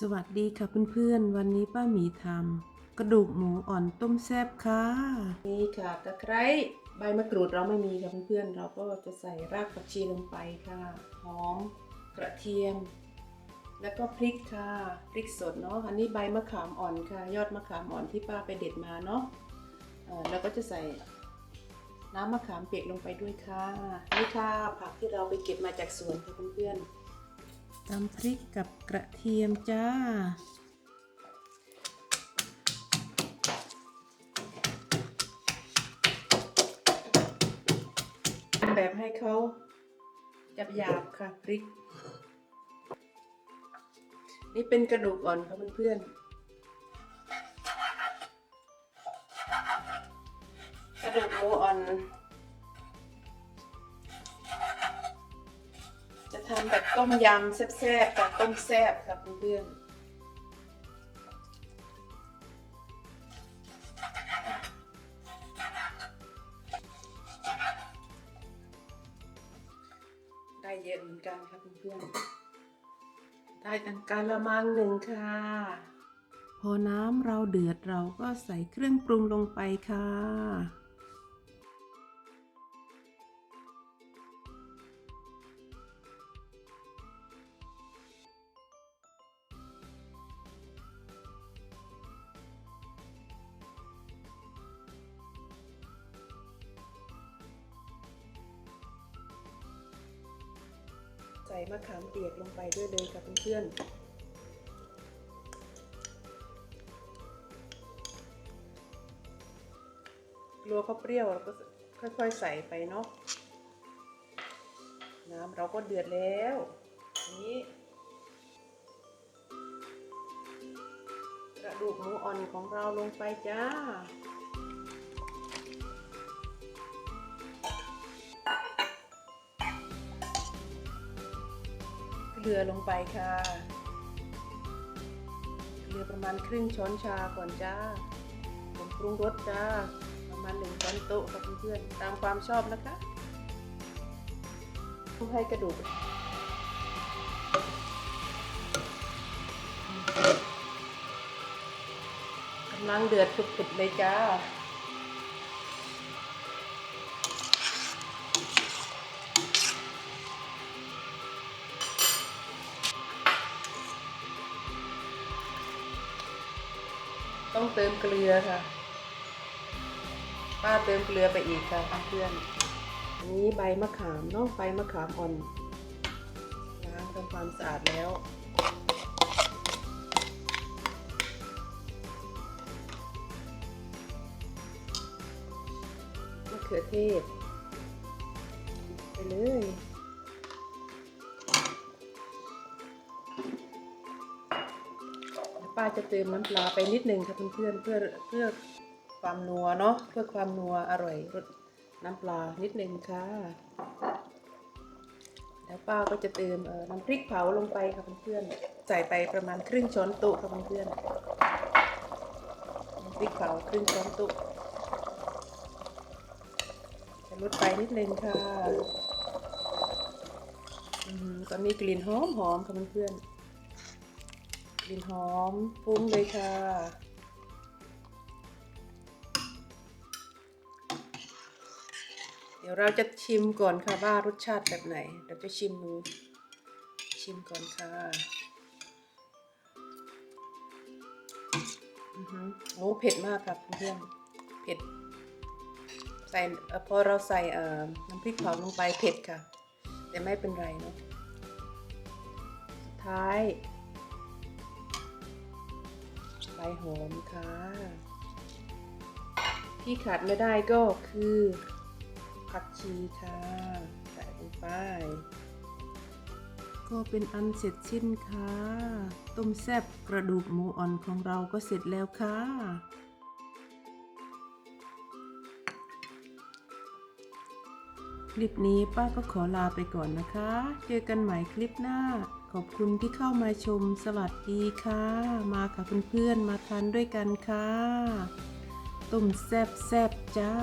สวัสดีค่ะเพื่อนๆ วันนี้ป้าหมีทำกระดูกหมูอ่อนต้มแซ่บค่ะ นี่ค่ะตะไคร้ใบมะกรูดเราไม่มีค่ะเพื่อนๆ เราก็จะใส่รากผักชีลงไปค่ะ หอมกระเทียม แล้วก็พริกค่ะ พริกสดเนาะ อันนี้ใบมะขามอ่อนค่ะ ยอดมะขามอ่อนที่ป้าไปเด็ดมาเนาะเออแล้วก็จะใส่น้ำมะขามเปียกลงไปด้วยค่ะ นี่ค่ะผักที่เราไปเก็บมาจากสวนค่ะเพื่อนๆ ตำพริกกับกระเทียมจ้า แบบให้เขาจับหยาบค่ะพริก นี่เป็นกระดูกอ่อนค่ะเพื่อนๆกระดูกหมูอ่อน ทำแบบต้มยำแซ่บๆกับต้มแซ่บครับเพื่อนๆได้เยอะเหมือนกันครับเพื่อนๆได้ตั้งการละมังหนึ่งค่ะ พอน้ำเราเดือดเราก็ใส่เครื่องปรุงลงไปค่ะ ส่มะขามเปียกลงไปด้วยเลยค่ะเพื่อนๆกลัวเขาเปรี้ยวเราก็ค่อยๆใส่ไปเนาะ น้ำเราก็เดือดแล้ว นี้กระดูกหมูอ่อนของเราลงไปจ้า กลือลงไปค่ะ เกลือประมาณครึ่งช้อนชาก่อนจ้าผงปรุงรสจ้า ประมาณหนึ่งช้อนโต๊ะค่ะเพื่อนๆตามความชอบนะคะต้ให้กระดูกกำลังเดือดผุดๆเลยจ้า ต้องเติมเกลือค่ะ ป้าเติมเกลือไปอีกค่ะเพื่อนอันนี้ใบมะขามเนาะใบมะขามอ่อนล้างทำความสะอาดแล้วมะเขือเทศไปเลย ป้าจะเติมน้ำปลาไปนิดนึงค่ะเพื่อนๆเพื่อเพื่อความนัวเนาะเพื่อความนัวอร่อยรสน้ำปลานิดนึงค่ะ แล้วป้าก็จะเติมน้ำพริกเผาลงไปค่ะเพื่อนๆใส่ไปประมาณครึ่งช้อนโต๊ะค่ะเพื่อนๆน้ำพริกเผาครึ่งช้อนโต๊ะจะลดไปนิดนึงค่ะอืมตอนนี้กลิ่นหอมหอมค่ะเพื่อนๆ กลิ่นหอมฟุ้งเลยค่ะ เดี๋ยวเราจะชิมก่อนค่ะว่ารสชาติแบบไหน เราจะชิมดูชิมก่อนค่ะอือหือโอ้เผ็ดมากครับเพื่อนๆเผ็ดใส่พอเราใส่น้ำพริกเผาลงไปเผ็ดค่ะ แต่ไม่เป็นไรเนาะสุดท้าย ใบหอมค่ะ ที่ขาดไม่ได้ก็คือ ผักชีค่ะใส่ลงไป ก็เป็นอันเสร็จสิ้นค่ะ ต้มแซ่บกระดูกหมูอ่อนของเราก็เสร็จแล้วค่ะคลิปนี้ป้าก็ขอลาไปก่อนนะคะ เจอกันใหม่คลิปหน้า อบคุณที่เข้ามาชมสวัสดีค่ะ มาค่ะเพื่อนๆมาทานด้วยกันค่ะ ต้มแซ่บแซ่บๆจ้า